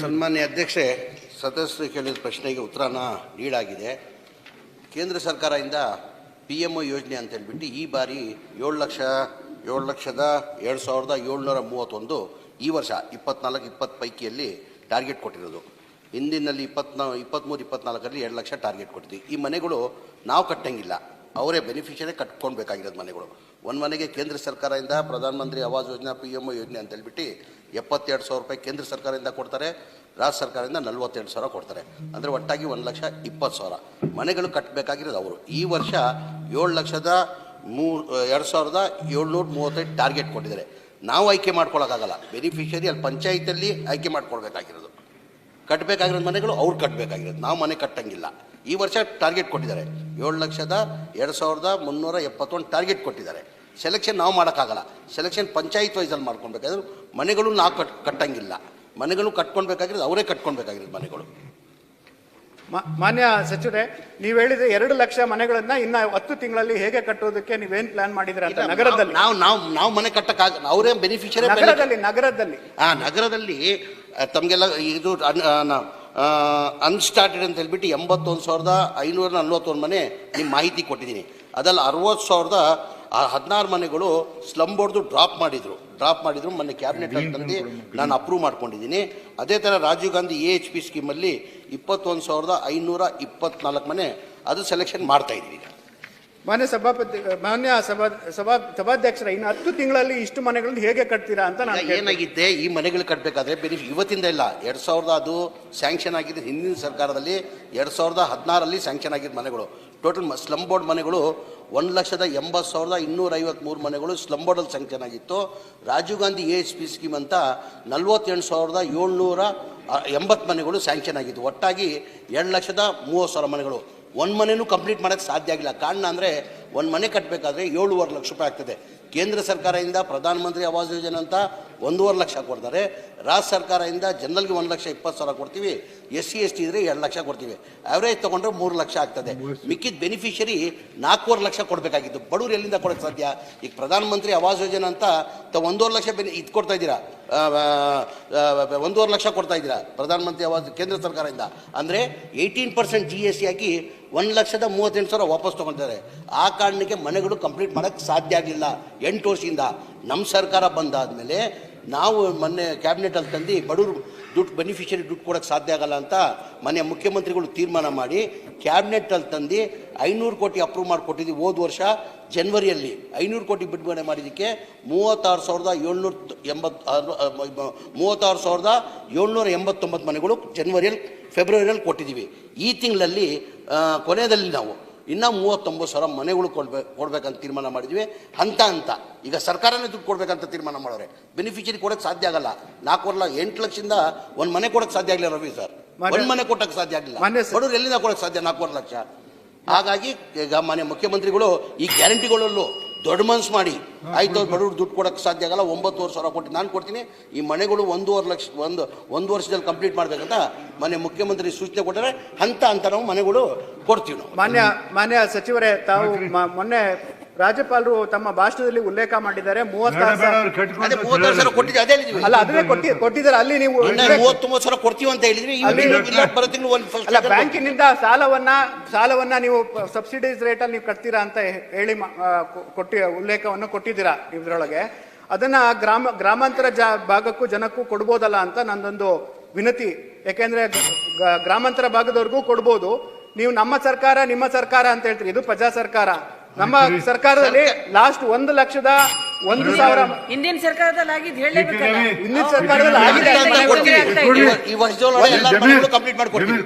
ಸನ್ಮಾನ್ಯ ಅಧ್ಯಕ್ಷೆ, ಸದಸ್ಯರು ಕೇಳಿದ ಪ್ರಶ್ನೆಗೆ ಉತ್ತರನ ನೀಡಾಗಿದೆ. ಕೇಂದ್ರ ಸರ್ಕಾರದಿಂದ ಪಿ ಎಂ ಒ ಯೋಜನೆ ಅಂತ ಹೇಳ್ಬಿಟ್ಟು ಈ ಬಾರಿ ಏಳು ಲಕ್ಷ, ಏಳು ಲಕ್ಷದ ಎರಡು ಸಾವಿರದ ಏಳ್ನೂರ ಮೂವತ್ತೊಂದು, ಈ ವರ್ಷ ಇಪ್ಪತ್ನಾಲ್ಕು, ಇಪ್ಪತ್ತು ಪೈಕಿಯಲ್ಲಿ ಟಾರ್ಗೆಟ್ ಕೊಟ್ಟಿರೋದು. ಹಿಂದಿನಲ್ಲಿ ಇಪ್ಪತ್ನಾ, ಇಪ್ಪತ್ತ್ಮೂರು ಇಪ್ಪತ್ನಾಲ್ಕರಲ್ಲಿ ಎರಡು ಲಕ್ಷ ಟಾರ್ಗೆಟ್ ಕೊಟ್ಟಿದ್ವಿ. ಈ ಮನೆಗಳು ನಾವು ಕಟ್ಟಂಗಿಲ್ಲ. ಅವರೇ ಬೆನಿಫಿಷರಿ ಕಟ್ಕೊಳ್ಬೇಕಾಗಿರೋದು ಮನೆಗಳು. ಒಂದು ಮನೆಗೆ ಕೇಂದ್ರ ಸರ್ಕಾರದಿಂದ ಪ್ರಧಾನಮಂತ್ರಿ ಆವಾಸ್ ಯೋಜನಾ ಪಿ ಎಂ ಯೋಜನೆ ಅಂತ ಹೇಳ್ಬಿಟ್ಟು ಎಪ್ಪತ್ತೆರಡು ಸಾವಿರ ರೂಪಾಯಿ ಕೇಂದ್ರ ಸರ್ಕಾರದಿಂದ ಕೊಡ್ತಾರೆ, ರಾಜ್ಯ ಸರ್ಕಾರದಿಂದ ನಲ್ವತ್ತೆರಡು ಸಾವಿರ ಕೊಡ್ತಾರೆ. ಅಂದರೆ ಒಟ್ಟಾಗಿ ಒಂದು ಲಕ್ಷ ಇಪ್ಪತ್ತು ಸಾವಿರ. ಮನೆಗಳು ಕಟ್ಟಬೇಕಾಗಿರೋದು ಅವರು. ಈ ವರ್ಷ ಏಳು ಲಕ್ಷದ ಮೂ ಎರಡು ಸಾವಿರದ ಏಳ್ನೂರ ಮೂವತ್ತೈದು ಟಾರ್ಗೆಟ್ ಕೊಟ್ಟಿದ್ದಾರೆ. ನಾವು ಆಯ್ಕೆ ಮಾಡ್ಕೊಳ್ಳೋಕ್ಕಾಗಲ್ಲ ಬೆನಿಫಿಷರಿ ಅಲ್ಲಿ ಪಂಚಾಯತಲ್ಲಿ ಆಯ್ಕೆ ಮಾಡ್ಕೊಳ್ಬೇಕಾಗಿರೋದು. ಕಟ್ಟಬೇಕಾಗಿರೋದು ಮನೆಗಳು ಅವ್ರು ಕಟ್ಟಬೇಕಾಗಿರೋದು ನಾವು ಮನೆ ಕಟ್ಟಂಗಿಲ್ಲ. ಈ ವರ್ಷ ಟಾರ್ಗೆಟ್ ಕೊಟ್ಟಿದ್ದಾರೆ. ಏಳು ಲಕ್ಷದ ಎರಡು ಸಾವಿರದ ಮುನ್ನೂರ ಎಪ್ಪತ್ತೊಂದು ಟಾರ್ಗೆಟ್ ಕೊಟ್ಟಿದ್ದಾರೆ. ಸೆಲೆಕ್ಷನ್ ನಾವು ಮಾಡೋಕ್ಕಾಗಲ್ಲ. ಸೆಲೆಕ್ಷನ್ ಪಂಚಾಯತ್ ವೈಸಲ್ಲಿ ಮಾಡ್ಕೊಳ್ಬೇಕಾದ್ರೆ ಮನೆಗಳು ನಾವು ಕಟ್ ಕಟ್ಟಂಗಿಲ್ಲ. ಮನೆಗಳು ಕಟ್ಕೊಳ್ಬೇಕಾಗಿರೋದು ಅವರೇ ಕಟ್ಕೊಳ್ಬೇಕಾಗಿರೋದು ಮನೆಗಳು. ಮಾನ್ಯ ಸಚಿವರೇ ನೀವು ಹೇಳಿದ ಎರಡು ಲಕ್ಷ ಮನೆಗಳನ್ನ ಇನ್ನ ಹತ್ತು ತಿಂಗಳಲ್ಲಿ ಹೇಗೆ ಕಟ್ಟೋದಕ್ಕೆ ನೀವೇನ್ ಪ್ಲಾನ್ ಮಾಡಿದ್ರೆ ಅಂತ ನಗರದಲ್ಲಿ? ನಾವು ನಾವು ನಾವು ಮನೆ ಕಟ್ಟಕ್ಕಾಗ ಅವರೇ ಬೆನಿಫಿಷರಿ ನಗರದಲ್ಲಿ ನಗರದಲ್ಲಿ. ಆ ನಗರದಲ್ಲಿ ತಮಗೆಲ್ಲ ಇದು ಅನ್ಸ್ಟಾರ್ಟೆಡ್ ಅಂತ ಹೇಳ್ಬಿಟ್ಟು ಎಂಬತ್ತೊಂದು ಸಾವಿರದ ಐನೂರ ನಲ್ವತ್ತೊಂದು ಮನೆ ನಿಮ್ಮ ಮಾಹಿತಿ ಕೊಟ್ಟಿದ್ದೀನಿ. ಅದಲ್ಲಿ ಅರವತ್ತು ಸಾವಿರದ ಹದಿನಾರು ಮನೆಗಳು ಸ್ಲಮ್ ಬೋರ್ಡ್ದು ಡ್ರಾಪ್ ಮಾಡಿದರು. ಡ್ರಾಪ್ ಮಾಡಿದ್ರು, ಮೊನ್ನೆ ಕ್ಯಾಬಿನೆಟ್ ತಂದು ನಾನು ಅಪ್ರೂವ್ ಮಾಡ್ಕೊಂಡಿದ್ದೀನಿ. ಅದೇ ಥರ Rajiv Gandhi A H P ಸ್ಕೀಮಲ್ಲಿ ಇಪ್ಪತ್ತೊಂದು ಸಾವಿರದ ಐನೂರ ಇಪ್ಪತ್ನಾಲ್ಕು ಮನೆ ಅದು ಸೆಲೆಕ್ಷನ್ ಮಾಡ್ತಾ ಇದ್ದೀವಿ ಈಗ. ಮಾನ್ಯ ಸಭಾಪತಿ, ಮಾನ್ಯ ಸಭಾ ಸಭಾ, ಸಭಾಧ್ಯಕ್ಷರ, ಇನ್ನು ಹತ್ತು ತಿಂಗಳಲ್ಲಿ ಇಷ್ಟು ಮನೆಗಳನ್ನು ಹೇಗೆ ಕಟ್ತೀರಾ ಅಂತ ನಾನು ಏನಾಗಿದ್ದೆ ಈ ಮನೆಗಳು ಕಟ್ಟಬೇಕಾದ್ರೆ ಬೇರೆ ಇವತ್ತಿಂದ ಇಲ್ಲ. ಎರಡು ಸಾವಿರದ ಅದು ಸ್ಯಾಂಕ್ಷನ್ ಆಗಿದ್ದು ಹಿಂದಿನ ಸರ್ಕಾರದಲ್ಲಿ ಎರಡು ಸಾವಿರದ ಹದಿನಾರಲ್ಲಿ ಸ್ಯಾಂಕ್ಷನ್ ಆಗಿದ್ದ ಮನೆಗಳು. ಟೋಟಲ್ ಸ್ಲಮ್ ಬೋರ್ಡ್ ಮನೆಗಳು ಒಂದು ಲಕ್ಷದ ಎಂಬತ್ತು ಸಾವಿರದ ಇನ್ನೂರ ಐವತ್ತ್ಮೂರು ಮನೆಗಳು ಸ್ಲಮ್ ಬೋರ್ಡಲ್ಲಿ ಸ್ಯಾಂಕ್ಷನ್ ಆಗಿತ್ತು. Rajiv Gandhi A H P scheme ಅಂತ ನಲ್ವತ್ತೆಂಟು ಸಾವಿರದ ಏಳ್ನೂರ ಎಂಬತ್ತು ಮನೆಗಳು ಸ್ಯಾಂಕ್ಷನ್ ಆಗಿತ್ತು ಒಟ್ಟಾಗಿ ಎರಡು ಲಕ್ಷದ ಮೂವತ್ತು ಸಾವಿರ ಮನೆಗಳು. ಒಂದು ಮನೆಯೂ ಕಂಪ್ಲೀಟ್ ಮಾಡೋಕ್ಕೆ ಸಾಧ್ಯ ಆಗಿಲ್ಲ. ಕಾರಣ ಅಂದರೆ ಒಂದು ಮನೆ ಕಟ್ಟಬೇಕಾದ್ರೆ ಏಳುವರೆ ಲಕ್ಷ ರೂಪಾಯಿ ಆಗ್ತದೆ. ಕೇಂದ್ರ ಸರ್ಕಾರದಿಂದ ಪ್ರಧಾನಮಂತ್ರಿ ಆವಾಸ್ ಯೋಜನೆ ಅಂತ ಒಂದೂವರೆ ಲಕ್ಷ ಕೊಡ್ತಾರೆ. ರಾಜ್ಯ ಸರ್ಕಾರದಿಂದ ಜನರಲ್ಗೆ ಒಂದು ಲಕ್ಷ ಇಪ್ಪತ್ತು ಸಾವಿರ ಕೊಡ್ತೀವಿ. ಎಸ್ ಸಿ ಎಸ್ ಟಿ ಇದ್ರೆ ಎರಡು ಲಕ್ಷ ಕೊಡ್ತೀವಿ. ಆವ್ರೇಜ್ ತೊಗೊಂಡ್ರೆ ಮೂರು ಲಕ್ಷ ಆಗ್ತದೆ. ಮಿಕ್ಕಿದ ಬೆನಿಫಿಷರಿ ನಾಲ್ಕೂವರೆ ಲಕ್ಷ ಕೊಡಬೇಕಾಗಿತ್ತು. ಬಡವರು ಎಲ್ಲಿಂದ ಕೊಡೋಕ್ಕೆ ಸಾಧ್ಯ? ಈಗ ಪ್ರಧಾನಮಂತ್ರಿ ಆವಾಸ್ ಯೋಜನೆ ಅಂತ ಒಂದೂವರೆ ಲಕ್ಷ ಬೆನಿ ಇದು ಕೊಡ್ತಾ ಇದ್ದೀರಾ? ಒಂದೂವರೆ ಲಕ್ಷ ಕೊಡ್ತಾ ಇದ್ದೀರಾ ಪ್ರಧಾನಮಂತ್ರಿ ಆವಾಸ್ ಕೇಂದ್ರ ಸರ್ಕಾರದಿಂದ? ಅಂದರೆ eighteen percent G S C ಹಾಕಿ ಒಂದು ಲಕ್ಷದ ಮೂವತ್ತೆಂಟು ಸಾವಿರ ವಾಪಸ್ ತೊಗೊಳ್ತಾರೆ ಆ ಕಾರಣಕ್ಕೆ ಮನೆಗಳು ಕಂಪ್ಲೀಟ್ ಮಾಡೋಕ್ಕೆ ಸಾಧ್ಯ ಆಗಲಿಲ್ಲ. ಎಂಟು ವರ್ಷದಿಂದ ನಮ್ಮ ಸರ್ಕಾರ ಬಂದಾದಮೇಲೆ ನಾವು ಮೊನ್ನೆ ಕ್ಯಾಬಿನೆಟಲ್ಲಿ ತಂದು ಬಡವರು ದುಡ್ಡು ಬೆನಿಫಿಷರಿ ದುಡ್ಡು ಕೊಡೋಕ್ಕೆ ಸಾಧ್ಯ ಆಗಲ್ಲ ಅಂತ ಮನೆ ಮುಖ್ಯಮಂತ್ರಿಗಳು ತೀರ್ಮಾನ ಮಾಡಿ ಕ್ಯಾಬಿನೆಟಲ್ಲಿ ತಂದು ಐನೂರು ಕೋಟಿ ಅಪ್ರೂವ್ ಮಾಡಿಕೊಟ್ಟಿದ್ವಿ ಹೋದ ವರ್ಷ. ಜನ್ವರಿಯಲ್ಲಿ ಐನೂರು ಕೋಟಿ ಬಿಡುಗಡೆ ಮಾಡಿದ್ದಕ್ಕೆ ಮೂವತ್ತಾರು ಸಾವಿರದ ಏಳ್ನೂರ ಎಂಬತ್ತು ಮೂವತ್ತಾರು ಸಾವಿರದ ಏಳ್ನೂರ ಎಂಬತ್ತೊಂಬತ್ತು ಮನೆಗಳು ಜನ್ವರಿಯಲ್ಲಿ ಫೆಬ್ರವರಿಯಲ್ಲಿ ಕೊಟ್ಟಿದ್ದೀವಿ. ಈ ತಿಂಗಳಲ್ಲಿ ಕೊನೆಯಲ್ಲಿ ನಾವು ಇನ್ನೂ ಮೂವತ್ತೊಂಬತ್ತು ಸಾವಿರ ಮನೆಗಳು ಕೊಡ್ಬೇಕು ಕೊಡಬೇಕಂತ ತೀರ್ಮಾನ ಮಾಡಿದ್ವಿ ಹಂತ ಹಂತ. ಈಗ ಸರ್ಕಾರನೇ ದುಡ್ಡು ಕೊಡಬೇಕಂತ ತೀರ್ಮಾನ ಮಾಡೋರೆ. ಬೆನಿಫಿಷರಿ ಕೊಡೋಕ್ಕೆ ಸಾಧ್ಯ ಆಗಲ್ಲ. ನಾಲ್ಕೂವರೆ ಲಕ್ಷ ಎಂಟು ಲಕ್ಷದಿಂದ ಒಂದು ಮನೆ ಕೊಡೋಕ್ಕೆ ಸಾಧ್ಯ ಆಗಲಿಲ್ಲ ರವಿ ಸರ್. ಒಂದು ಮನೆ ಕೊಟ್ಟಕ್ಕೆ ಸಾಧ್ಯ ಆಗಲಿಲ್ಲ. ಬಡವ್ರು ಎಲ್ಲಿಂದ ಕೊಡೋಕ್ಕೆ ಸಾಧ್ಯ ನಾಲ್ಕೂವರೆ ಲಕ್ಷ? ಹಾಗಾಗಿ ಈಗ ಮಾನ್ಯ ಮುಖ್ಯಮಂತ್ರಿಗಳು ಈ ಗ್ಯಾರಂಟಿಗಳಲ್ಲೂ ದೊಡ್ಡ ಮನ್ಸು ಮಾಡಿ ಆಯ್ತು ಅವ್ರು ಬಡವ್ರು ದುಡ್ಡು ಕೊಡೋಕ್ಕೆ ಸಾಧ್ಯ ಆಗಲ್ಲ ಒಂಬತ್ತುವರೆ ಸಾವಿರ ಕೊಟ್ಟು ನಾನು ಕೊಡ್ತೀನಿ ಈ ಮನೆಗಳು ಒಂದೂವರೆ ಲಕ್ಷ ಒಂದು ಒಂದು ವರ್ಷದಲ್ಲಿ ಕಂಪ್ಲೀಟ್ ಮಾಡಬೇಕಂತ ಮನೆ ಮುಖ್ಯಮಂತ್ರಿ ಸೂಚನೆ ಕೊಟ್ಟರೆ ಹಂತ ಹಂತ ನಾವು ಮನೆಗಳು ಕೊಡ್ತೀವಿ ನಾವು. ಮಾನ್ಯ ಮಾನ್ಯ ಸಚಿವರೇ ತಾವು ಮೊನ್ನೆ ರಾಜ್ಯಪಾಲರು ತಮ್ಮ ಭಾಷಣದಲ್ಲಿ ಉಲ್ಲೇಖ ಮಾಡಿದ್ದಾರೆ ಮೂವತ್ತಾರು ಸಾವಿರ ಅದೇ ಮೂವತ್ತಾರು ಸಾವಿರ ಕೊಟ್ಟಿದ್ದೆ ಅದೇ ಹೇಳಿದ್ವಿ ಅಲ್ಲ ಅದನ್ನೇ ಕೊಟ್ಟಿ ಕೊಟ್ಟಿದ್ದಾರೆ ಅಲ್ಲಿ ನೀವು ಇನ್ನ ಮೂವತ್ತೊಂಬತ್ತು ಸಾವಿರ ಕೊಡ್ತೀವಿ ಅಂತ ಹೇಳಿದ್ರಿ ಅಲ್ಲಿ- ಬರೋ ತಿಂಗಳು ಒಂದು ಫಸ್ಟ್ ಅಲ್ಲ ಬ್ಯಾಂಕಿನಿಂದ ಸಾಲವನ್ನ ಸಾಲವನ್ನ ನೀವು ಸಬ್ಸಿಡೈಸ್ ರೇಟ್ ಅಲ್ಲಿ ನೀವು ಕಟ್ತೀರಾ ಅಂತ ಹೇಳಿ ಮಾ- ಆ, ಕೊ- ಕೊಟ್ಟಿ ಉಲ್ಲೇಖವನ್ನು ಕೊಟ್ಟಿದ್ದೀರಾ ಇದ್ರೊಳಗೆ. ಅದನ್ನ ಗ್ರಾಮ ಗ್ರಾಮಾಂತರ ಜ ಭಾಗಕ್ಕೂ ಜನಕ್ಕೂ ಕೊಡ್ಬೋದಲ್ಲ ಅಂತ ನಂದೊಂದು ವಿನತಿ. ಯಾಕೆಂದ್ರೆ ಗ- ಗ- ಗ್ರಾಮಾಂತರ ಭಾಗದವ್ರಿಗೂ ಕೊಡ್ಬೋದು. ನೀವು ನಮ್ಮ ಸರ್ಕಾರ ನಿಮ್ಮ ಸರ್ಕಾರ ಅಂತ ಹೇಳ್ತೀರಿ ಇದು ಪ್ರಜಾ ಸರ್ಕಾರ. ನಮ್ಮ ಸರ್ಕಾರದಲ್ಲಿ ಲಾಸ್ಟ್ ಒಂದು ಲಕ್ಷದ ಒಂದು ಸಾವಿರ ಹಿಂದಿನ ಸರ್ಕಾರದಲ್ಲಿ ಆಗಿದ್ದು ಹೇಳಲೇಬೇಕಲ್ಲ? ಹಿಂದಿನ ಸರ್ಕಾರದಲ್ಲಿ ಆಗಿದೆ ಈ ವರ್ಷದೊಳಗೆ ಎಲ್ಲ ಕಂಪ್ಲೀಟ್ ಮಾಡ್ಕೊಡ್ತೀವಿ.